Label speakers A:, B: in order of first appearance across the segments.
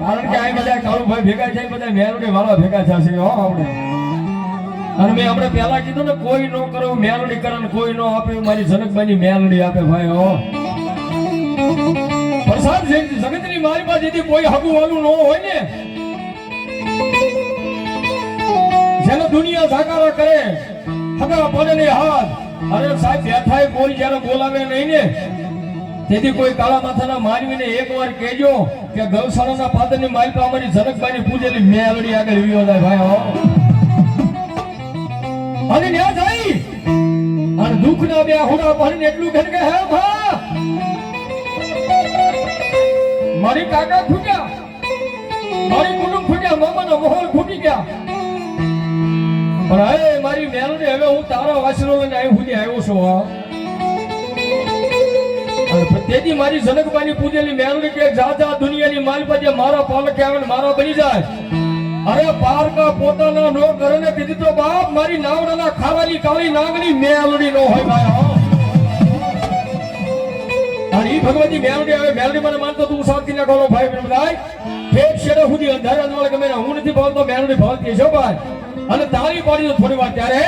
A: કારણ કે આ બધા કાળુભાઈ ભેગા થાય બધા મેરુડી વાળા ભેગા થશે હો, આપણે. અને મેં આપણે પહેલા કીધું ને, કોઈ નો કરો મેરુડી કરે કોઈ નો આપે મારી જનકબાની મેરુડી આપે ભાઈ, હો. પ્રસાદ જગતની મારી પાસે કોઈ હગું વાલું ન હોય ને. જેને દુનિયા સાકારા કરે, હગા પડે ને હાથ. અરે સાહેબ બેઠા કોઈ જ્યારે બોલાવે નહીં ને. તેથી કોઈ કાળા માથાના માનવીને એકવાર કહેજો કે ગૌશાળાના પાદરની તો અમારી જનકભાઈની પૂજેલી મેલડી આગળ વિયો જાય ભાઈ અને ન્યા જાય અને દુઃખના બે હોડા ભરીને એટલું કહે કે, હે ભા, મારી કાકા ખૂટ્યા, મારી કુટુંબ ખૂટ્યા, મામાનો મોહલ ખૂટી ગયા. પણ હવે મારી મેલડી, હવે હું તારા વાસરો લઈને અહીં સુધી આવ્યો છું, હો. તેથી મારી જનકબાની પૂજેલી મેલડી કે જા જા દુનિયાની માલ પર જે મારા પાલકે આવે મારા બની જાય. અરે પારકા પોતાના નો કરે ને તેથી તો બાપ મારી નાવડાના ખાવાની કાળી નાગની મેલડી નો હોય ભાઈ. અને ઈ ભગવતી મેલડી મને માનતો તું શાંતિ ભાઈ ઠેક શેડો સુધી અંધારા ગમે હું નથી ભાવતો, મેલડી ભાવતી છો ભાઈ. અને તારી પાડી થોડી વાર ત્યારે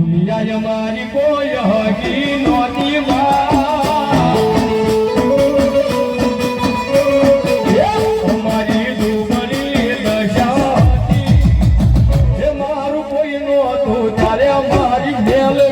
A: દુનિયા અમારી કોઈ હગી નોતી નહોતું ત્યારે અમારી મેલડી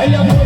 A: મારી મેલડી હતા